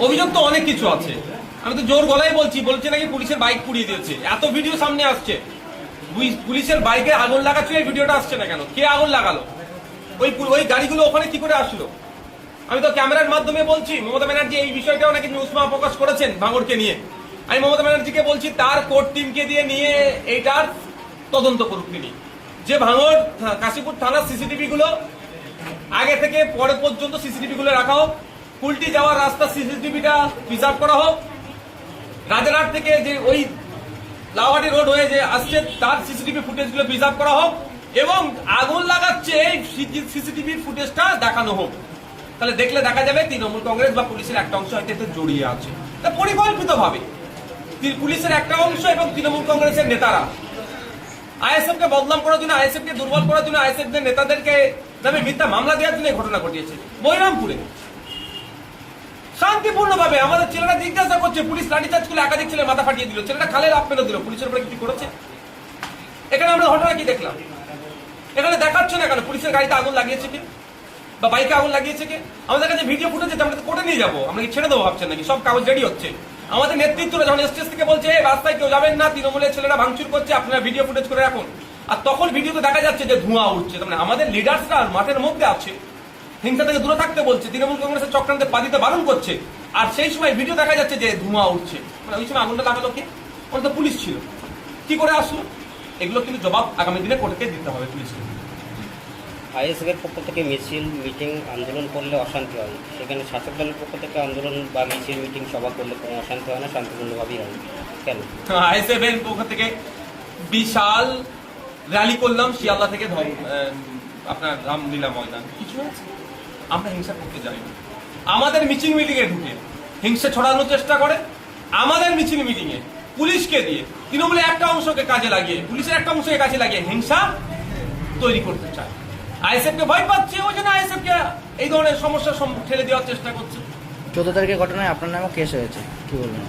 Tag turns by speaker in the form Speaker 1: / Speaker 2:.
Speaker 1: অভিযোগ তো অনেক কিছু আছে। আমি তো জোর গলায় বলছি, বলছে নাকি পুলিশের বাইক পুড়িয়ে দিয়েছে। এত ভিডিও সামনে আসছে। পুলিশ- পুলিশের বাইকে আগুন লাগাচ্ছিল এই ভিডিওটা আসছে না কেন? কে আগুন লাগালো? ওই ওই গাড়িগুলো ওখানে কি করে আসলো? আমি তো ক্যামেরার মাধ্যমে বলছি, মমতা ব্যানার্জি এই বিষয়টাও নাকি নিউজমা প্রকাশ করেছেন ভাঙড়কে নিয়ে। আমি মমতা ব্যানার্জিকে বলছি, তার কোর্ট টিমকে দিয়ে নিয়ে এইটার তদন্ত করুক তিনি। যে ভাঙড় থা- কাশীপুর থানার সিসিটিভি গুলো, আগে থেকে পরে পর্যন্ত সিসিটিভি গুলো রাখা হোক কুলটি যাওয়ার রাস্তা সিসিটিভিটা প্রিজার্ভ করা হোক। রাজারহাট থেকে যে ওই লাওয়াটি রোড হয়ে যে আসছে, তার সিসিটিভি ফুটেজগুলো প্রিজার্ভ করা হোক এবং আগুন লাগাচ্ছে এই সিসিটিভি ফুটেজটা দেখানো হোক। তাহলে দেখলে দেখা যাবে তৃণমূল কংগ্রেস বা পুলিশের একটা অংশ হয়তো এতে জড়িয়ে আছে। তা পরিকল্পিত ভাবে পুলিশের একটা অংশ এবং তৃণমূল কংগ্রেসের নেতারা। আইএসএফ কে বদনাম করার জন্য আইএসএফ কে দুর্বল করার জন্য আইএসএফ দের নেতাদেরকে নামে মিথ্যা মামলা দেওয়ার জন্য ঘটনা ঘটিয়েছে। বৈরামপুরে শান্তিপূর্ণ ভাবে আমাদের ছেলেরা জিজ্ঞাসা করছে, পুলিশ লাঠিচার্জ করলে একাধিক ছেলে মাথা ফাটিয়ে দিল। ছেলেটা খালে লাভ মেরে দিল, পুলিশের উপরে কি করেছে? এখানে আমরা ঘটনা কি দেখলাম? এখানে দেখাচ্ছে না কেন? পুলিশের গাড়িতে আগুন লাগিয়েছে কি? বা বাইকে আগুন লাগিয়েছে কি? আমাদের কাছে ভিডিও ফুটেজ আমরা কোর্টে নিয়ে যাব। আমরা কি ছেড়ে দেবো ভাবছেন নাকি? সব কাগজ রেডি হচ্ছে। আমাদের নেতৃত্বরা যখন স্টেজ থেকে বলছে রাস্তায় কেউ যাবেন না, তৃণমূলের ছেলেরা ভাঙচুর করছে, আপনারা ভিডিও ফুটেজ করে রাখুন। আর তখন ভিডিওতে দেখা যাচ্ছে যে ধোঁয়া উঠছে। মানে আমাদের লিডার্সরা মাঠের মধ্যে আছে। হিংসা থেকে দূরে থাকতে বলছে তৃণমূল কংগ্রেসের চক্রান্তে পা দিতে বারণ করছে। আর সেই সময় ভিডিও দেখা যাচ্ছে যে ধোঁয়া উঠছে। মানে ওই সময় আগুনটা লাগালো কি ওটা তো পুলিশ ছিল। কি করে আসলো? এগুলো কিন্তু জবাব আগামী দিনে কোর্টকে দিতে হবে পুলিশকে।
Speaker 2: আইএসএফের পক্ষ থেকে মিছিল মিটিং আন্দোলন করলে অশান্তি হয়। সেখানে শাসক দলের পক্ষ থেকে আন্দোলন বা মিছিল মিটিং সভা করলে কোনো অশান্তি হয় না শান্তিপূর্ণভাবেই হয়। কেন?
Speaker 1: আইএসএফ এর পক্ষ থেকে বিশাল র্যালি করলাম শিয়ালদা থেকে আপনার রামলীলা ময়দান, কিছু আছে? আমরা হিংসা করতে যাই না। আমাদের মিছিল মিটিং এ ঢুকে, হিংসা ছড়ানোর চেষ্টা করে, আমাদের মিছিল মিটিং এ পুলিশকে দিয়ে, তৃণমূলের একটা অংশকে কাজে লাগিয়ে, পুলিশের একটা অংশকে কাজে লাগিয়ে হিংসা তৈরি করতে চায়। আইএসএফ কে ভয় পাচ্ছে ওই জন্য আইএসএফ কে এই ধরনের সম্মুখ ঠেলে দেওয়ার চেষ্টা করছে।
Speaker 3: চোদ্দ তারিখের ঘটনায় আপনার নামেও কেস হয়েছে, কি বলবেন?